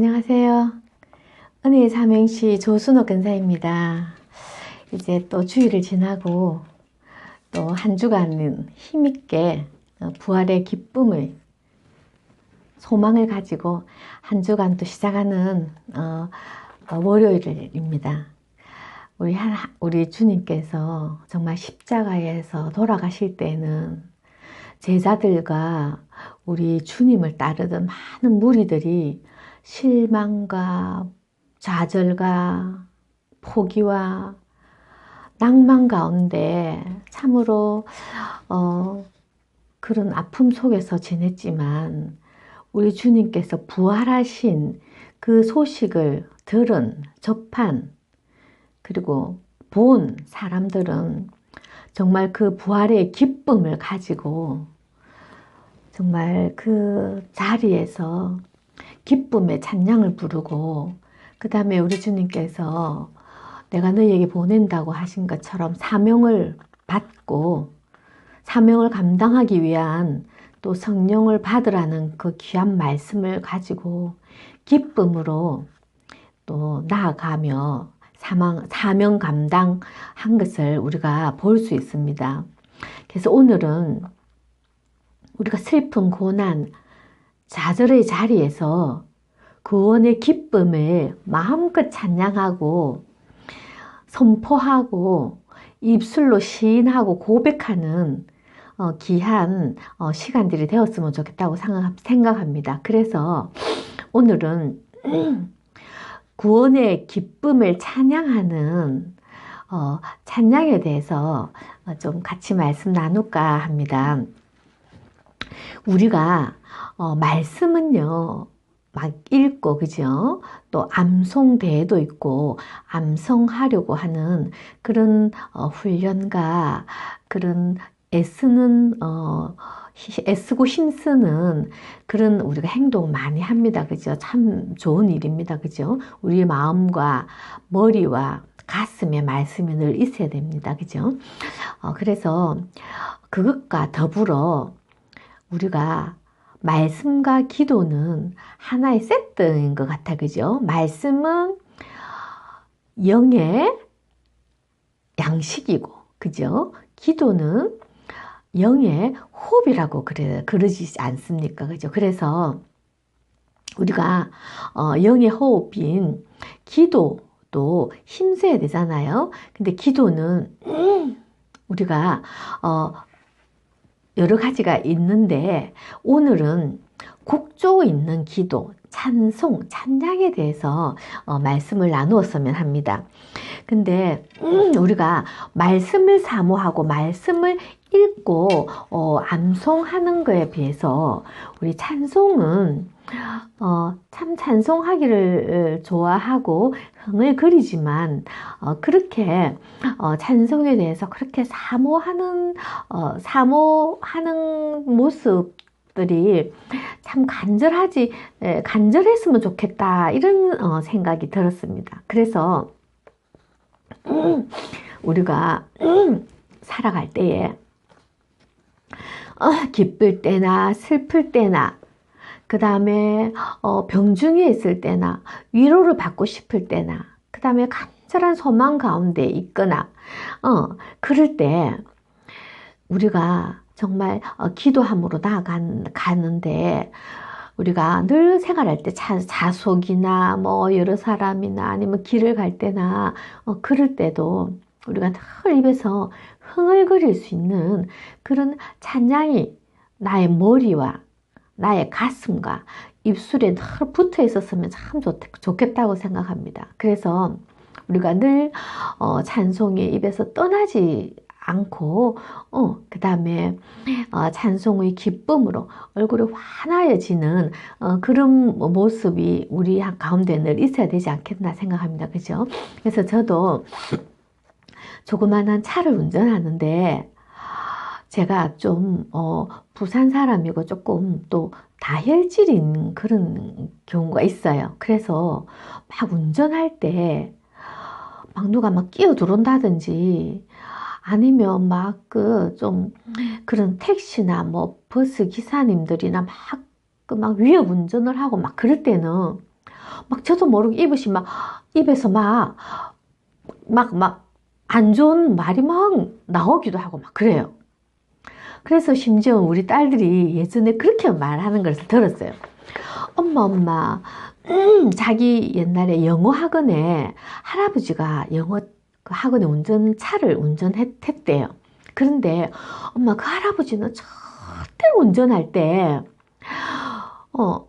안녕하세요. 은혜의 삼행시 조순호 근사입니다. 이제 또 주일을 지나고 또 한 주간은 힘있게 부활의 기쁨을 소망을 가지고 한 주간 또 시작하는 어, 어, 월요일입니다. 우리 한, 우리 주님께서 정말 십자가에서 돌아가실 때는 제자들과 우리 주님을 따르던 많은 무리들이 실망과 좌절과 포기와 낭만 가운데 참으로 어, 그런 아픔 속에서 지냈지만 우리 주님께서 부활하신 그 소식을 들은 접한 그리고 본 사람들은 정말 그 부활의 기쁨을 가지고 정말 그 자리에서 기쁨의 찬양을 부르고 그 다음에 우리 주님께서 내가 너희에게 보낸다고 하신 것처럼 사명을 받고 사명을 감당하기 위한 또 성령을 받으라는 그 귀한 말씀을 가지고 기쁨으로 또 나아가며 사망, 사명 감당한 것을 우리가 볼 수 있습니다. 그래서 오늘은 우리가 슬픔, 고난, 좌절의 자리에서 구원의 기쁨을 마음껏 찬양하고 선포하고 입술로 시인하고 고백하는 어, 귀한 어, 시간들이 되었으면 좋겠다고 생각합니다. 그래서 오늘은 구원의 기쁨을 찬양하는 어, 찬양에 대해서 어, 좀 같이 말씀 나눌까 합니다. 우리가 어, 말씀은요, 막 읽고, 그죠? 또 암송대회도 있고, 암송하려고 하는 그런 어, 훈련과 그런 애쓰는, 어, 애쓰고 힘쓰는 그런 우리가 행동 많이 합니다. 그죠? 참 좋은 일입니다. 그죠? 우리의 마음과 머리와 가슴에 말씀이 늘 있어야 됩니다. 그죠? 어, 그래서 그것과 더불어 우리가 말씀과 기도는 하나의 세트인 것 같아. 그죠? 말씀은 영의 양식이고, 그죠? 기도는 영의 호흡이라고 그래, 그러지 않습니까? 그죠? 그래서 우리가 어, 영의 호흡인 기도도 힘써야 되잖아요. 근데 기도는 우리가 어, 여러 가지가 있는데 오늘은 곡조 있는 기도, 찬송, 찬양에 대해서 어, 말씀을 나누었으면 합니다. 근데 음, 우리가 말씀을 사모하고 말씀을 읽고 어, 암송하는 것에 비해서 우리 찬송은 어, 참 찬송하기를 좋아하고 흥을 그리지만 어, 그렇게 어, 찬송에 대해서 그렇게 사모하는 어, 사모하는 모습 들이 참 간절하지 에, 간절했으면 좋겠다 이런 어, 생각이 들었습니다. 그래서 음, 우리가 음, 살아갈 때에 어, 기쁠 때나 슬플 때나 그 다음에 어, 병중에 있을 때나 위로를 받고 싶을 때나 그 다음에 간절한 소망 가운데 있거나 어, 그럴 때 우리가 정말 어, 기도함으로 나아가는데 우리가 늘 생활할 때 자, 자속이나 뭐 여러 사람이나 아니면 길을 갈 때나 어, 그럴 때도 우리가 늘 입에서 흥을거릴 수 있는 그런 찬양이 나의 머리와 나의 가슴과 입술에 늘 붙어 있었으면 참 좋, 좋겠다고 생각합니다. 그래서 우리가 늘 어, 찬송이 입에서 떠나지 않고 어, 그 다음에 어, 찬송의 기쁨으로 얼굴이 환하여지는 어, 그런 모습이 우리 가운데 늘 있어야 되지 않겠나 생각합니다. 그죠? 그래서 저도 조그만한 차를 운전하는데 제가 좀 어, 부산 사람이고 조금 또 다혈질인 그런 경우가 있어요. 그래서 막 운전할 때 막 누가 막 끼어 들어온다든지 아니면 막 그 좀 그런 택시나 뭐 버스 기사님들이나 막 그 막 위협 운전을 하고 막 그럴 때는 막 저도 모르게 입으시 막 입에서 막 막 막 안 좋은 말이 막 나오기도 하고 막 그래요. 그래서 심지어 우리 딸들이 예전에 그렇게 말하는 것을 들었어요. 엄마, 엄마, 음, 자기 옛날에 영어 학원에 할아버지가 영어 그 학원에 운전차를 운전했대요. 그런데 엄마 그 할아버지는 절대 운전할 때, 어,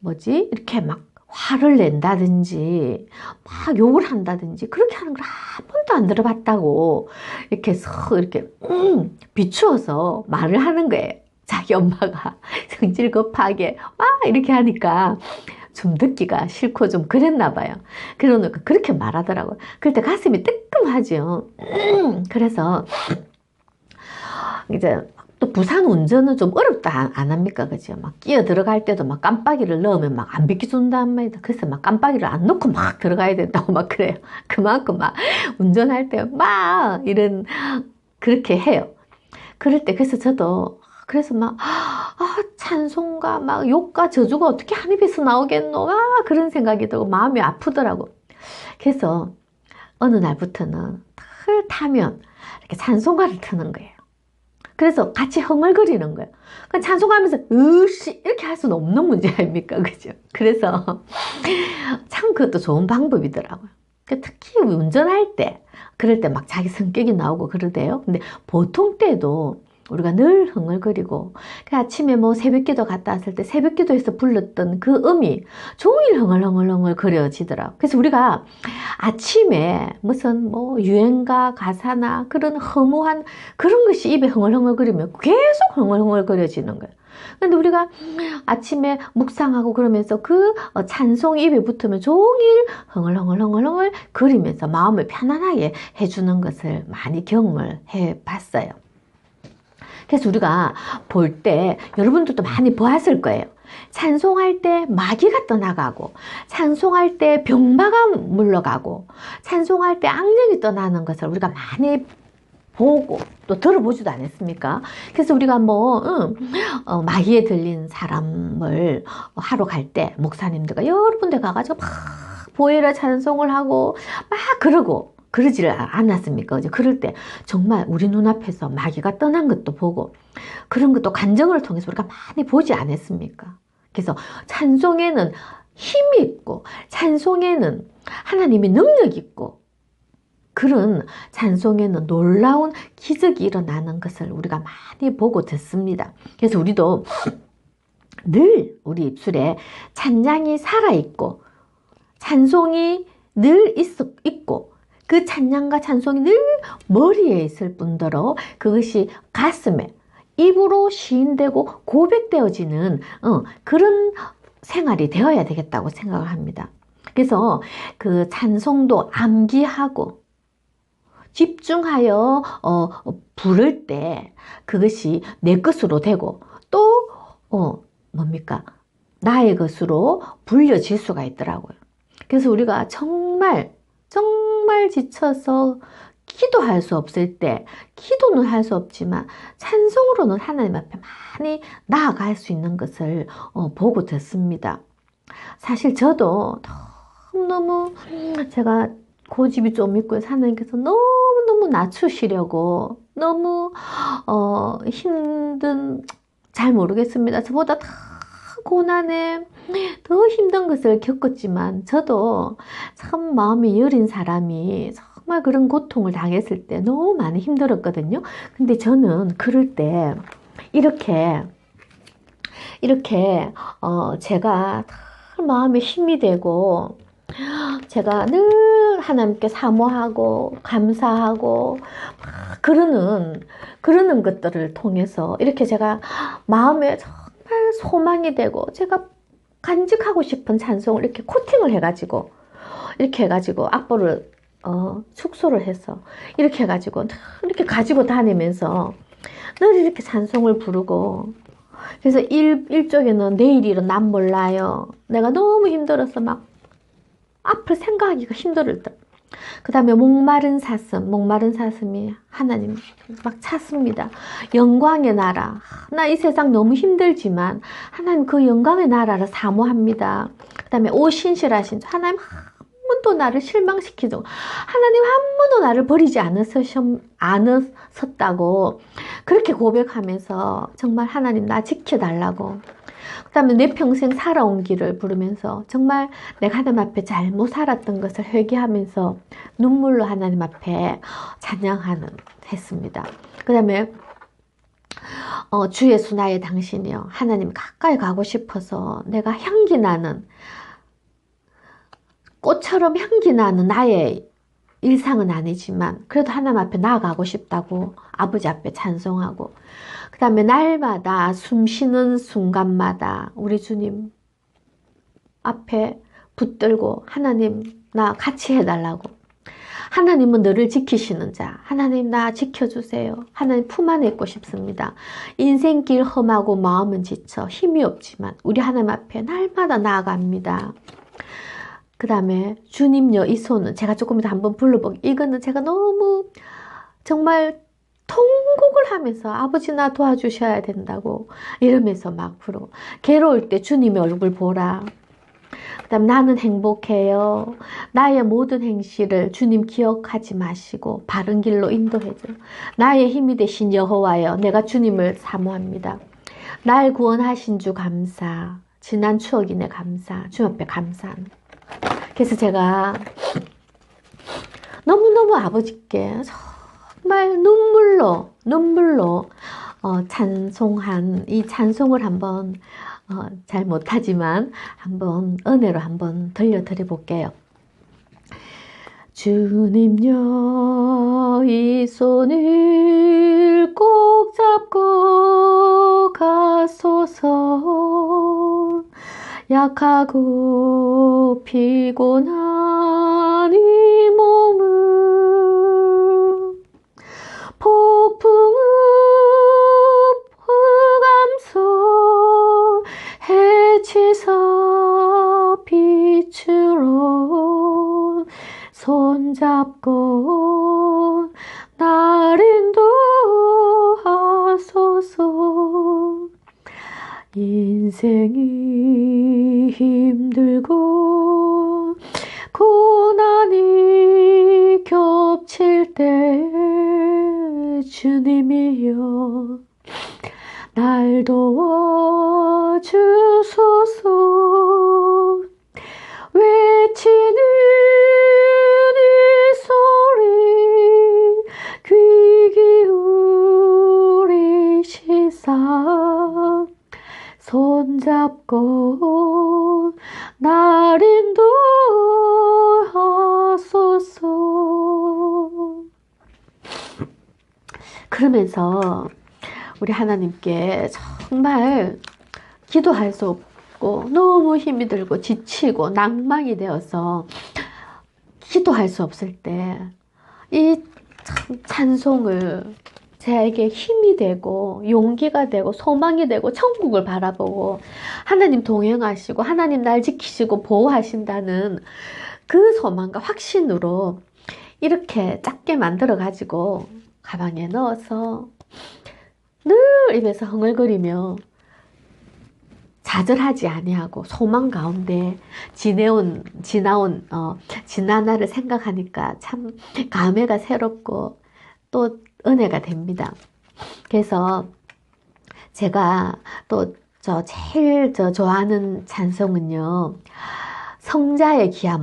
뭐지? 이렇게 막 화를 낸다든지, 막 욕을 한다든지, 그렇게 하는 걸 한 번도 안 들어봤다고, 이렇게 서, 이렇게, 음, 비추어서 말을 하는 거예요. 자기 엄마가 성질 급하게 막 이렇게 하니까 좀 듣기가 싫고 좀 그랬나 봐요. 그러니까 그렇게 말하더라고요. 그럴 때 가슴이 뜨끔하죠. 음, 그래서 이제 또 부산 운전은 좀 어렵다 안, 합니까 그죠 막 끼어 들어갈 때도 막 깜빡이를 넣으면 막 안 비켜준단 말이다 그래서 막 깜빡이를 안 넣고 막 들어가야 된다고 막 그래요 그만큼 막 운전할 때 막 이런 그렇게 해요 그럴 때 그래서 저도 그래서 막 아, 찬송가 막 욕과 저주가 어떻게 한 입에서 나오겠노 아, 그런 생각이 들고 마음이 아프더라고 그래서 어느 날부터는 틀 타면 이렇게 찬송가를 트는 거예요 그래서 같이 흥얼거리는 거예요. 그러니까 찬송하면서 으씨 이렇게 할 수는 없는 문제 아닙니까? 그죠? 그래서 참 그것도 좋은 방법이더라고요. 그러니까 특히 운전할 때 그럴 때 막 자기 성격이 나오고 그러대요. 근데 보통 때도 우리가 늘 흥얼거리고 그 아침에 뭐 새벽기도 갔다 왔을 때 새벽기도에서 불렀던 그 음이 종일 흥얼흥얼흥얼 거려지더라. 그래서 우리가 아침에 무슨 뭐 유행가 가사나 그런 허무한 그런 것이 입에 흥얼흥얼 거리면 계속 흥얼흥얼 거려지는 거예요. 근데 우리가 아침에 묵상하고 그러면서 그 찬송이 입에 붙으면 종일 흥얼흥얼흥얼흥얼 거리면서 마음을 편안하게 해주는 것을 많이 경험해 봤어요. 그래서 우리가 볼 때 여러분들도 많이 보았을 거예요. 찬송할 때 마귀가 떠나가고 찬송할 때 병마가 물러가고 찬송할 때 악령이 떠나는 것을 우리가 많이 보고 또 들어보지도 않았습니까? 그래서 우리가 뭐 응, 어, 마귀에 들린 사람을 하러 갈 때 목사님들과 여러 군데 가가지고 막 보혜라 찬송을 하고 막 그러고 그러지를 않았습니까? 이제 그럴 때 정말 우리 눈앞에서 마귀가 떠난 것도 보고 그런 것도 간정을 통해서 우리가 많이 보지 않았습니까? 그래서 찬송에는 힘이 있고 찬송에는 하나님의 능력이 있고 그런 찬송에는 놀라운 기적이 일어나는 것을 우리가 많이 보고 듣습니다. 그래서 우리도 늘 우리 입술에 찬양이 살아있고 찬송이 늘 있고 그 찬양과 찬송이 늘 머리에 있을 뿐더러 그것이 가슴에 입으로 시인되고 고백되어지는 어, 그런 생활이 되어야 되겠다고 생각을 합니다. 그래서 그 찬송도 암기하고 집중하여 어, 부를 때 그것이 내 것으로 되고 또 어, 뭡니까 나의 것으로 불려질 수가 있더라고요. 그래서 우리가 정말 정말 지쳐서 기도할 수 없을 때 기도는 할 수 없지만 찬송으로는 하나님 앞에 많이 나아갈 수 있는 것을 어, 보고 듣습니다. 사실 저도 너무너무 제가 고집이 좀 있고 하나님께서 너무너무 낮추시려고 너무 어, 힘든 잘 모르겠습니다. 저보다 다 고난에 더 힘든 것을 겪었지만 저도 참 마음이 여린 사람이 정말 그런 고통을 당했을 때 너무 많이 힘들었거든요. 근데 저는 그럴 때 이렇게 이렇게 어 제가 마음에 힘이 되고 제가 늘 하나님께 사모하고 감사하고 그러는 그러는 것들을 통해서 이렇게 제가 마음에 정말 소망이 되고 제가 간직하고 싶은 찬송을 이렇게 코팅을 해가지고 이렇게 해가지고 악보를 어, 축소를 해서 이렇게 해가지고 이렇게 가지고 다니면서 늘 이렇게 찬송을 부르고 그래서 일, 일쪽에는 내일이란 난 몰라요. 내가 너무 힘들어서 막 앞을 생각하기가 힘들을 때. 그 다음에 목마른 사슴, 목마른 사슴이 하나님 막 찾습니다. 영광의 나라. 나 이 세상 너무 힘들지만 하나님 그 영광의 나라를 사모합니다. 그그 다음에 오 신실하신 주. 하나님 한 번도 나를 실망시키죠. 하나님 한 번도 나를 버리지 않으셨, 않으셨 다고 그렇게 고백하면서 정말 하나님 나 지켜달라고 그 다음에 내 평생 살아온 길을 부르면서 정말 내가 하나님 앞에 잘못 살았던 것을 회개하면서 눈물로 하나님 앞에 찬양하는 했습니다. 그 다음에 어, 주 예수 나의 당신이요 하나님 가까이 가고 싶어서 내가 향기 나는 꽃처럼 향기 나는 나의 일상은 아니지만 그래도 하나님 앞에 나아가고 싶다고 아버지 앞에 찬송하고 그 다음에 날마다 숨 쉬는 순간마다 우리 주님 앞에 붙들고 하나님 나 같이 해달라고. 하나님은 너를 지키시는 자. 하나님 나 지켜주세요. 하나님 품 안에 있고 싶습니다. 인생길 험하고 마음은 지쳐 힘이 없지만 우리 하나님 앞에 날마다 나아갑니다. 그 다음에 주님여 이 손은 제가 조금 이따 한번 불러보고 이거는 제가 너무 정말 통곡을 하면서 아버지 나 도와주셔야 된다고 이러면서 막 부르고 괴로울 때 주님의 얼굴 보라. 그 다음 나는 행복해요. 나의 모든 행실을 주님 기억하지 마시고 바른 길로 인도해줘. 나의 힘이 되신 여호와여 내가 주님을 사모합니다. 날 구원하신 주 감사 지난 추억이네 감사 주 앞에 감사합니다 그래서 제가 너무너무 아버지께 정말 눈물로 눈물로 어, 찬송한 이 찬송을 한번 어, 잘 못하지만 한번 은혜로 한번 들려드려 볼게요. 주님여 이 손을 꼭 잡고 가소서 약하고 피곤한 이 손잡고 날 인도하소서. 인생이 손잡고 날 인도하소서. 그러면서 우리 하나님께 정말 기도할 수 없고 너무 힘이 들고 지치고 낭망이 되어서 기도할 수 없을 때 이 찬송을 제에게 힘이 되고 용기가 되고 소망이 되고 천국을 바라보고 하나님 동행하시고 하나님 날 지키시고 보호하신다는 그 소망과 확신으로 이렇게 작게 만들어 가지고 가방에 넣어서 늘 입에서 흥얼거리며 좌절하지 아니하고 소망 가운데 지내온 지나온 어, 지난 날을 생각하니까 참 감회가 새롭고 또 은혜가 됩니다. 그래서 제가 또 저 제일 저 좋아하는 찬송은요 성자의 기함